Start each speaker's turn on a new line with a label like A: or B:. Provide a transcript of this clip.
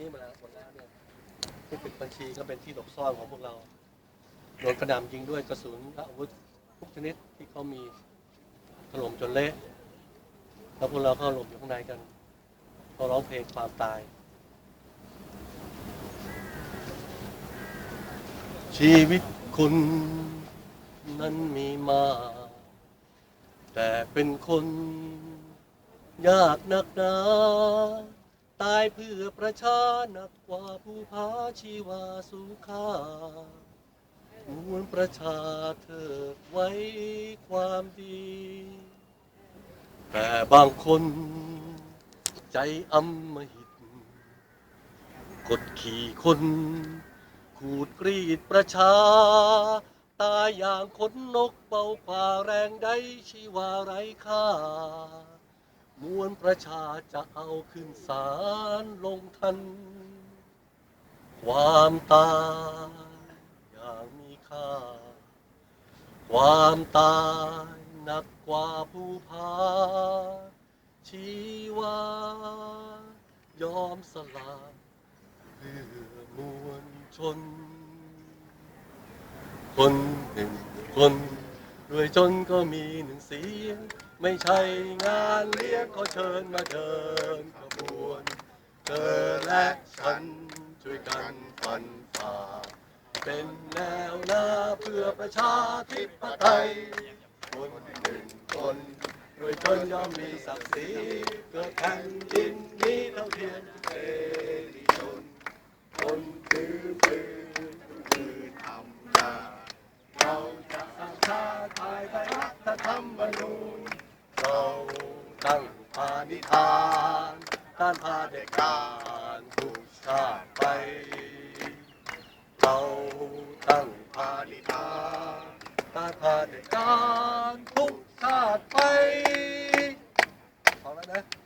A: นี้มาหมดแล้วเนี่ยที่ปิดบัญชีก็เป็นที่หลบซ่อนของพวกเราโดนกระหน่ำยิงด้วยกระสุนและอาวุธทุกชนิดที่เขามีถล่มจนเละแล้วพวกเราก็หลบอยู่ข้างในกันเขาร้องเพลงความตาย ชีวิตคุณนั้นมีมา แต่เป็นคน ยากนักหนา เพื่อประชาหนักกว่าผู้พาชีวาสูค่ามวลประชาเถิดไว้ความดี แต่บางคนใจอำมหิต กดขี่คน ขูดกรีดประชา ตายอย่างขนนกเบากว่าแรงใดชีวาไร้ค่า มวลประชาจะเอาขึ้นศาลลงทัน ความตายอย่างมีค่า ความตายหนักกว่าผู้พา ชีวายอมสละเพื่อมวลชน คนหนึ่งคน ด้วยจนก็มีหนึ่งเสียง ไม่ใช่งานเลี้ยงก็เชิญมาเดินขบวน เธอและฉันช่วยกันฟันฝ่า เป็นแนวหน้าเพื่อประชาธิปไตย คนหนึ่งคนด้วยจนย่อมมีศักดิ์ศรีเกิดแผ่นดินนี้เท่าเทียม มมนูญเราตั้งพานิธานต้านพาเด็กการทุกชาติไป เราตั้งพานิธานต้านพาเด็กการทุกชาติไปพอแล้วนะ